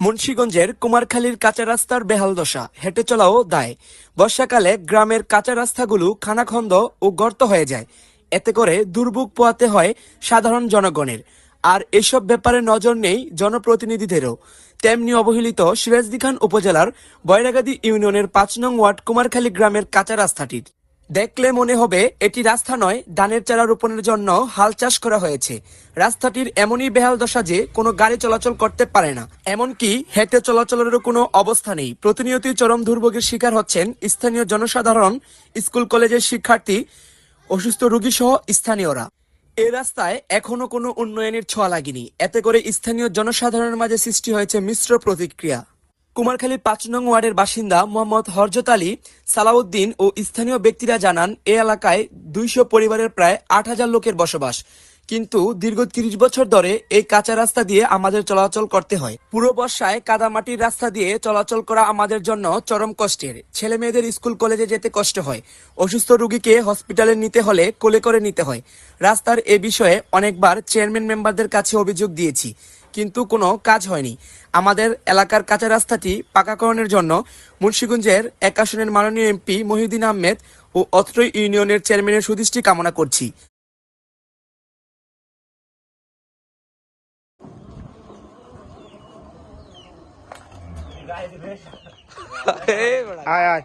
মুন্সীগঞ্জের কুমারখালীর কাঁচা রাস্তার বেহাল দশা, হেঁটে চলাও দায়। বর্ষাকালে গ্রামের কাঁচা রাস্তাগুলো খানাখন্দ ও গর্ত হয়ে যায়। এতে করে দুর্ভোগ পোয়াতে হয় সাধারণ জনগণের। আর এসব ব্যাপারে নজর নেই জনপ্রতিনিধিদেরও। তেমনি অবহেলিত সিরাজদি খান উপজেলার বয়রাগাদি ইউনিয়নের পাঁচ নং ওয়ার্ড কুমারখালী গ্রামের কাঁচা রাস্তাটির। দেখলে মনে হবে এটি রাস্তা নয়, ধানের চারা রোপণের জন্য হাল চাষ করা হয়েছে। রাস্তাটির এমনই বেহাল দশা যে কোনো গাড়ি চলাচল করতে পারে না। এমনকি হেঁটে চলাচলেরও কোনো অবস্থা নেই। প্রতিনিয়তই চরম দুর্ভোগের শিকার হচ্ছেন স্থানীয় জনসাধারণ, স্কুল, কলেজের শিক্ষার্থী, অসুস্থ রোগী সহ স্থানীয়রা। এ রাস্তায় এখনও কোনো উন্নয়নের ছোঁয়া লাগেনি। এতে করে স্থানীয় জনসাধারণের মাঝে সৃষ্টি হয়েছে মিশ্র প্রতিক্রিয়া। কুমারখালীর পাঁচ নং ওয়ার্ডের বাসিন্দা মোহাম্মদ হরজত আলী সালাউদ্দিন ও স্থানীয় ব্যক্তিরা জানান, এ এলাকায় দুইশো পরিবারের প্রায় আট হাজার লোকের বসবাস। কিন্তু দীর্ঘ তিরিশ বছর ধরে এই কাঁচা রাস্তা দিয়ে আমাদের চলাচল করতে হয়। পুরো বর্ষায় কাদামাটির রাস্তা দিয়ে চলাচল করা আমাদের জন্য চরম কষ্টের। ছেলে মেয়েদের স্কুল, কলেজে যেতে কষ্ট হয়। অসুস্থ রোগীকে হসপিটালে নিতে হলে কোলে করে নিতে হয়। রাস্তার এ বিষয়ে অনেকবার চেয়ারম্যান মেম্বারদের কাছে অভিযোগ দিয়েছি, কিন্তু কোনো কাজ হয়নি। আমাদের এলাকার কাঁচা রাস্তাটি পাকাকরণের জন্য মুন্সীগঞ্জের এক আসনের মাননীয় এমপি মহিউদ্দিন আহমেদ ও অত্র ইউনিয়নের চেয়ারম্যানের সুদৃষ্টি কামনা করছি। আয় আয়